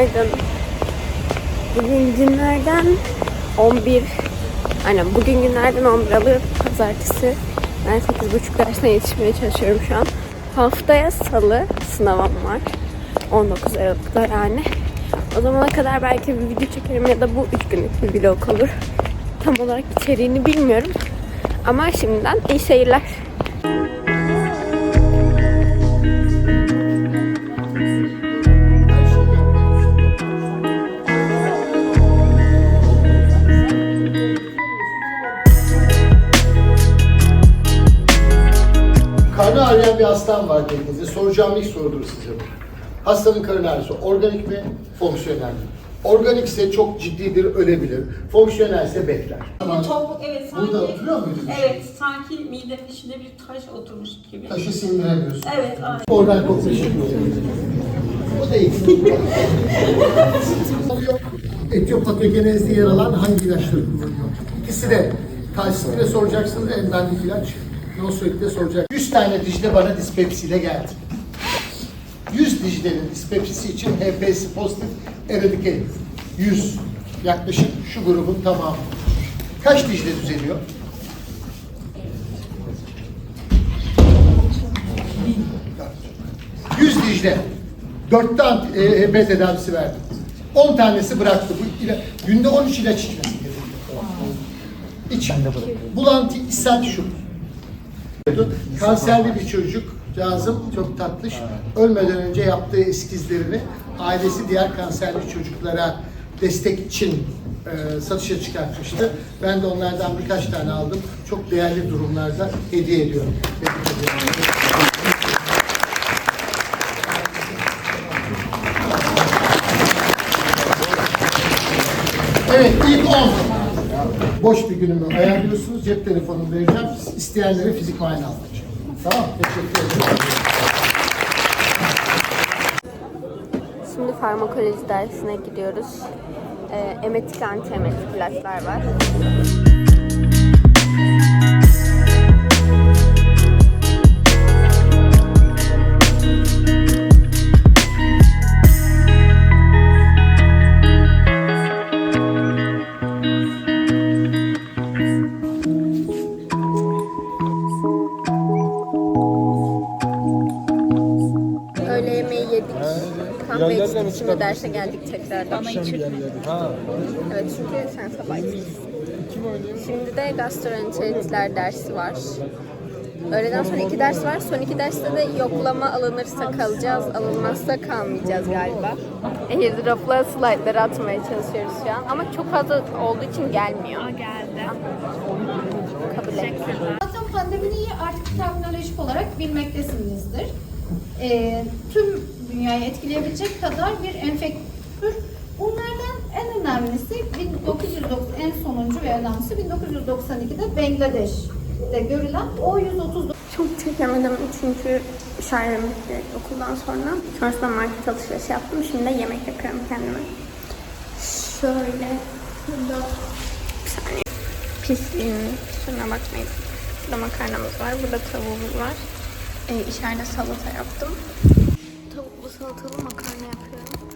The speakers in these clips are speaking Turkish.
Günaydın. Bugün günlerden 11 Aynen bugün günlerden 11 Aralık Pazartesi. Ben 8.30 dersine yetişmeye çalışıyorum şu an. Haftaya salı sınavım var. 19 Aralık'ta yani. O zamana kadar belki bir video çekerim ya da bu 3 günlük bir vlog olur. Tam olarak içeriğini bilmiyorum. Ama şimdiden iyi seyirler. Karnı ağrıyan bir hastam var dediğinizde soracağım ilk sorudur size bu. Hastanın karın ağrısı organik mi, fonksiyonel mi? Organikse çok ciddidir, ölebilir. Fonksiyonelse bekler. Ama çok evet sanki Burada oturuyor muydunuz? Evet sanki midenin içinde bir taş oturmuş gibi. Taşı sindiremiyorsun. Evet aynen. Oradan kopmuş. O da iyi. Etiyopatogenezde yer alan hangi ilaçları kullanıyor? İkisi de kalsiyumle soracaksınız en dandik ilaç. Nosolik'te soracak. 100 tane Dicle bana dispepsiyle geldi. 100 Dicle'nin dispepsisi için HP'si pozitif eradike edin. 100. Yaklaşık şu grubun tamamı. Kaç Dicle düzeliyor? Yüz Dicle. Dörtte e, HP tedavisi verdi. 10 tanesi bıraktı. Bu ila- günde 13 ilaç içmesi gerekiyor. İç. Bulantı, ishal şu. Kanserli bir çocuk, Cazım çok tatlış. Ölmeden önce yaptığı eskizlerini ailesi diğer kanserli çocuklara destek için e, satışa çıkartmıştı. Ben de onlardan birkaç tane aldım. Çok değerli durumlarda hediye ediyorum. Tebrik ediyorum. Boş bir günümü ayarlıyorsunuz. Cep telefonumu vereceğim. İsteyenlere fizik muayene alacağım. Tamam, teşekkür ederim. Şimdi farmakoloji dersine gidiyoruz. Ee, emetik antiemetik ilaçlar var. İçtik. Şimdi derse geldik tekrardan. Evet çünkü sen sabah içmişsin. Şimdi de gastroenteritler dersi var. Öğleden sonra iki ders var. Son iki derste de yoklama alınırsa kalacağız, alınmazsa kalmayacağız galiba. Airdrop'la slaytları atmaya çalışıyoruz şu an. Ama çok fazla olduğu için gelmiyor. geldi. Kabul et. Zaten pandemiyi artık terminolojik olarak bilmektesinizdir. Ee, tüm dünyayı etkileyebilecek kadar bir enfektür. Bunlardan en önemlisi 1990 en sonuncu ve önemlisi 1992'de Bangladeş'te görülen O139 Çok çekemedim çünkü ayrılmak gerek okuldan sonra. Sonrasında market alışverişi yaptım. Şimdi de yemek yapıyorum kendime. Şöyle burada bir saniye pisliğin kusuruna bakmayın. Burada makarnamız var. Burada tavuğumuz var. Ee, içeride salata yaptım. Tavuklu salatalı makarna yapıyorum.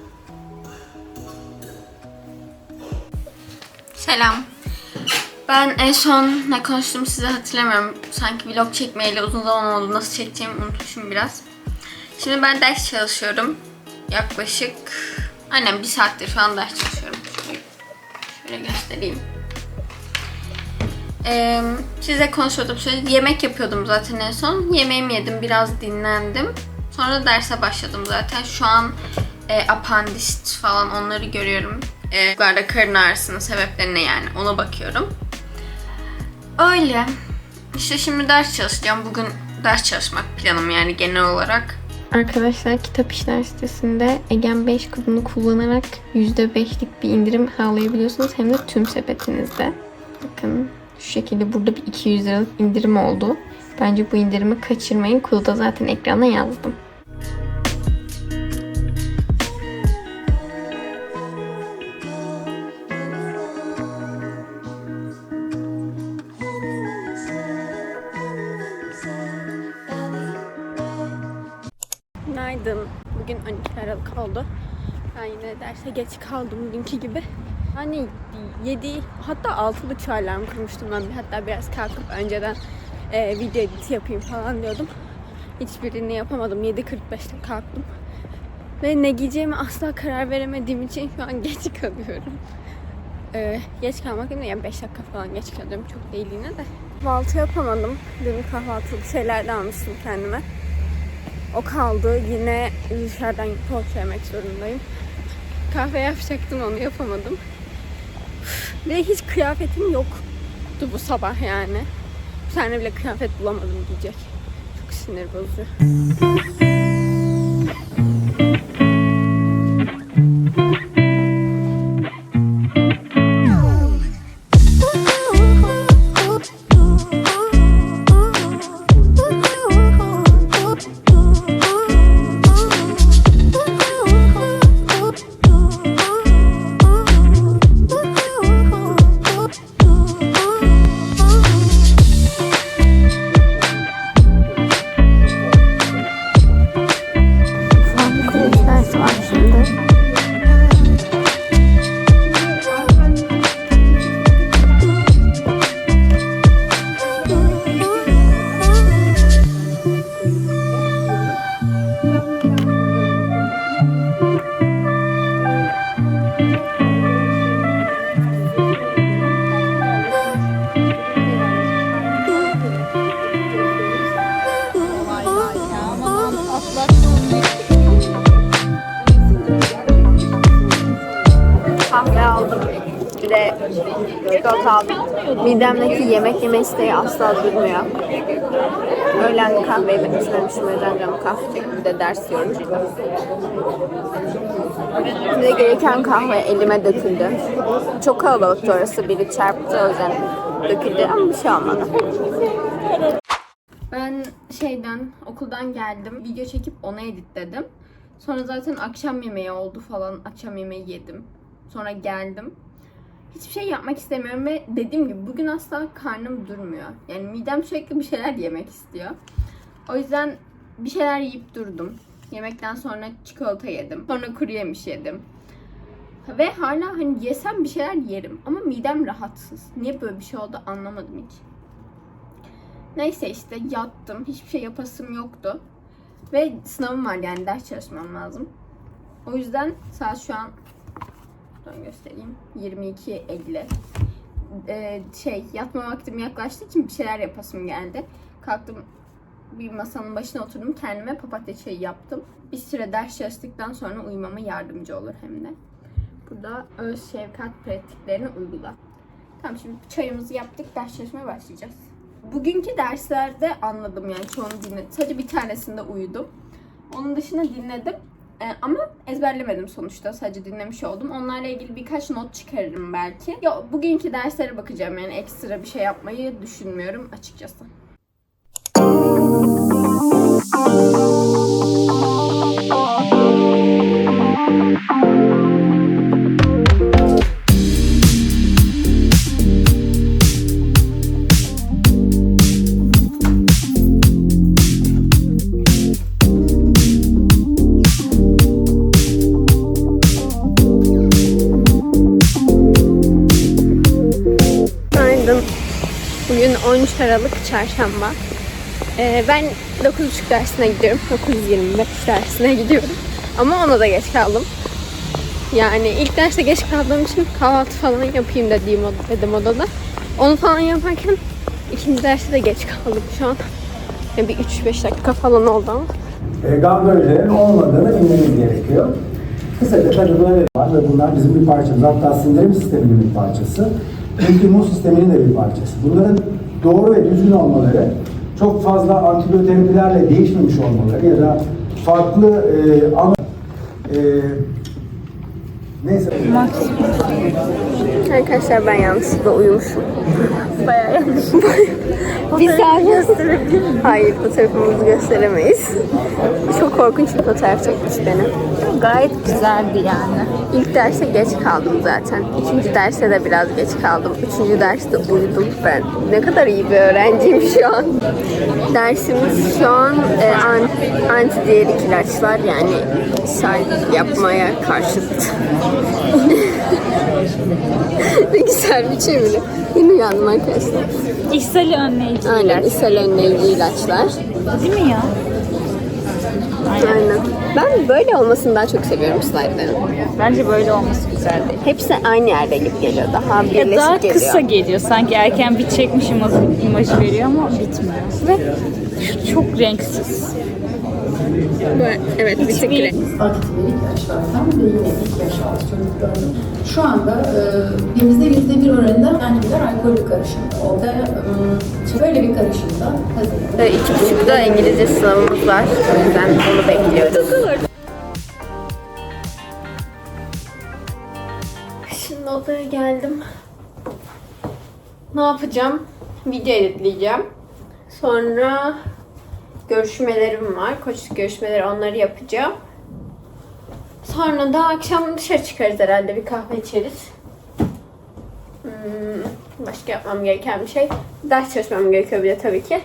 Selam. Ben en son ne konuştum size hatırlamıyorum. Sanki vlog çekmeyeli uzun zaman oldu. Nasıl çekeceğimi unutmuşum biraz. Şimdi ben ders çalışıyorum. Yaklaşık aynen bir saattir falan ders çalışıyorum. Şöyle, şöyle göstereyim. Ee, size konuşuyordum. Şöyle yemek yapıyordum zaten en son. Yemeğimi yedim. Biraz dinlendim. Sonra derse başladım zaten. Şu an e, apandist falan onları görüyorum. E, yukarıda karın ağrısının sebeplerine yani ona bakıyorum. Öyle. İşte şimdi ders çalışacağım. Bugün ders çalışmak planım yani genel olarak. Arkadaşlar kitap işler sitesinde Egen 5 kodunu kullanarak %5'lik bir indirim sağlayabiliyorsunuz. Hem de tüm sepetinizde. Bakın şu şekilde burada bir 200 liralık indirim oldu. Bence bu indirimi kaçırmayın. Kodu da zaten ekrana yazdım. Bugün 12 Aralık oldu. Ben yine derse geç kaldım dünkü gibi. Hani 7 hatta 6 buçuk alarm kurmuştum ben. Hatta biraz kalkıp önceden e, video editi yapayım falan diyordum. Hiçbirini yapamadım. 7.45'te kalktım. Ve ne giyeceğime asla karar veremediğim için şu an geç kalıyorum. Ee, geç kalmak değil mi? Yani 5 dakika falan geç kalıyorum. Çok değil yine de. Kahvaltı yapamadım. Dün kahvaltılık şeyler almıştım kendime. O kaldı. Yine dışarıdan poğaça yemek zorundayım. Kahve yapacaktım onu yapamadım. Ve hiç kıyafetim yoktu bu sabah yani. Bir tane bile kıyafet bulamadım giyecek. Çok sinir bozucu. Midemdeki yemek yeme isteği asla durmuyor. Öğlen kahveyi ben içmemişim. O yüzden canım kahve çekti. De ders. Bir de gereken kahve elime döküldü. Çok kalabalıktı orası. Biri çarptı o yüzden döküldü ama bir şey olmadı. Ben şeyden okuldan geldim. Video çekip ona editledim. Sonra zaten akşam yemeği oldu falan. Akşam yemeği yedim. Sonra geldim. Hiçbir şey yapmak istemiyorum ve dediğim gibi bugün asla karnım durmuyor. Yani midem sürekli bir şeyler yemek istiyor. O yüzden bir şeyler yiyip durdum. Yemekten sonra çikolata yedim. Sonra kuru yemiş yedim. Ve hala hani yesem bir şeyler yerim. Ama midem rahatsız. Niye böyle bir şey oldu anlamadım hiç. Neyse işte yattım. Hiçbir şey yapasım yoktu. Ve sınavım var yani ders çalışmam lazım. O yüzden saat şu an Dur göstereyim. 22.50. Ee, şey yatma vaktim yaklaştığı için bir şeyler yapasım geldi. Kalktım bir masanın başına oturdum. Kendime papatya çayı yaptım. Bir süre ders çalıştıktan sonra uyumama yardımcı olur hem de. Burada öz şefkat pratiklerini uygula. Tamam şimdi çayımızı yaptık. Ders çalışmaya başlayacağız. Bugünkü derslerde anladım yani çoğunu dinledim. Sadece bir tanesinde uyudum. Onun dışında dinledim. Ee, ama ezberlemedim sonuçta. Sadece dinlemiş oldum. Onlarla ilgili birkaç not çıkarırım belki. Ya bugünkü derslere bakacağım yani ekstra bir şey yapmayı düşünmüyorum açıkçası. Günaydın. Aralık Çarşamba. Ee, ben 9.30 dersine gidiyorum. 9.25 dersine gidiyorum. Ama ona da geç kaldım. Yani ilk derste geç kaldığım için kahvaltı falan yapayım dediğim dedim odada. Onu falan yaparken ikinci derste de geç kaldım şu an. Yani bir 3-5 dakika falan oldu ama. e, gamma hücrelerinin olmadığını bilmemiz gerekiyor. Kısaca tabii böyle var ve bunlar bizim bir parçamız. Hatta sindirim sisteminin bir parçası. İmmün sisteminin de bir parçası. Bunların doğru ve düzgün olmaları, çok fazla antibiyoterapilerle değişmemiş olmaları ya da farklı e, ana... E, neyse. Arkadaşlar ben yanlışlıkla uyumuşum. Bayağı yanlış. bir saniye. Hayır fotoğrafımızı gösteremeyiz. Çok korkunç bir fotoğraf çekmiş beni. Gayet güzeldi yani. İlk derse geç kaldım zaten. İkinci derse de biraz geç kaldım. Üçüncü derste uyudum ben. Ne kadar iyi bir öğrenciyim şu an. Dersimiz şu an e, an- antidiyerik ilaçlar yani ishal yapmaya karşıt. ne güzel bir çeviri. Yeni uyandım arkadaşlar. İhsali önleyici. Aynen ishal önleyici ilaçlar. Değil mi ya? Aynen. Ben böyle olmasını daha çok seviyorum slaytların. Bence böyle olması güzeldi. Hepsi aynı yerde gibi geliyor. Daha birleşik daha geliyor. kısa geliyor. Sanki erken bitecekmiş imajı, imajı veriyor ama bitmiyor. Ve şu çok renksiz. Böyle- Evet, bir renk. antibiyotik ilaçlardan ve yine ilk yaş altı çocukların şu anda e, elimizde yüzde bir oranında antibiyotik alkollü karışımda. O da e, böyle bir karışımda hazırlanıyor. Ve iki buçukta İngilizce sınavımız var. O yüzden onu bekliyoruz. Şimdi odaya geldim. Ne yapacağım? Video editleyeceğim. Sonra görüşmelerim var. Koçluk görüşmeleri onları yapacağım. Sonra da akşam dışarı çıkarız herhalde. Bir kahve içeriz. Hmm, başka yapmam gereken bir şey. Ders çalışmam gerekiyor bir de tabii ki.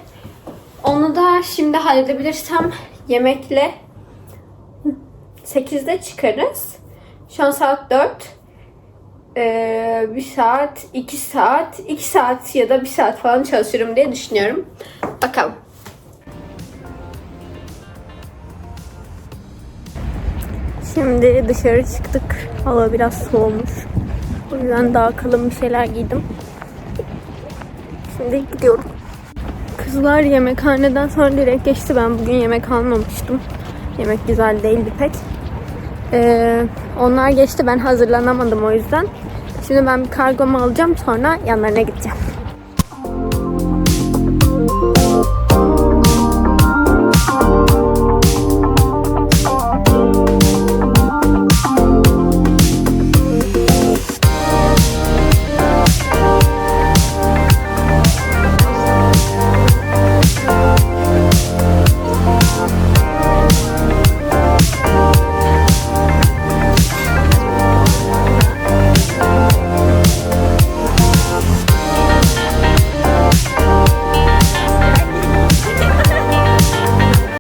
Onu da şimdi halledebilirsem yemekle 8'de çıkarız. Şu an saat 4. Ee, bir saat, iki saat, iki saat ya da bir saat falan çalışırım diye düşünüyorum. Bakalım. Şimdi dışarı çıktık. Hava biraz soğumuş. O yüzden daha kalın bir şeyler giydim. Şimdi gidiyorum. Kızlar yemekhaneden sonra direkt geçti. Ben bugün yemek almamıştım. Yemek güzel değildi pek. Ee, onlar geçti. Ben hazırlanamadım o yüzden. Şimdi ben bir kargomu alacağım. Sonra yanlarına gideceğim.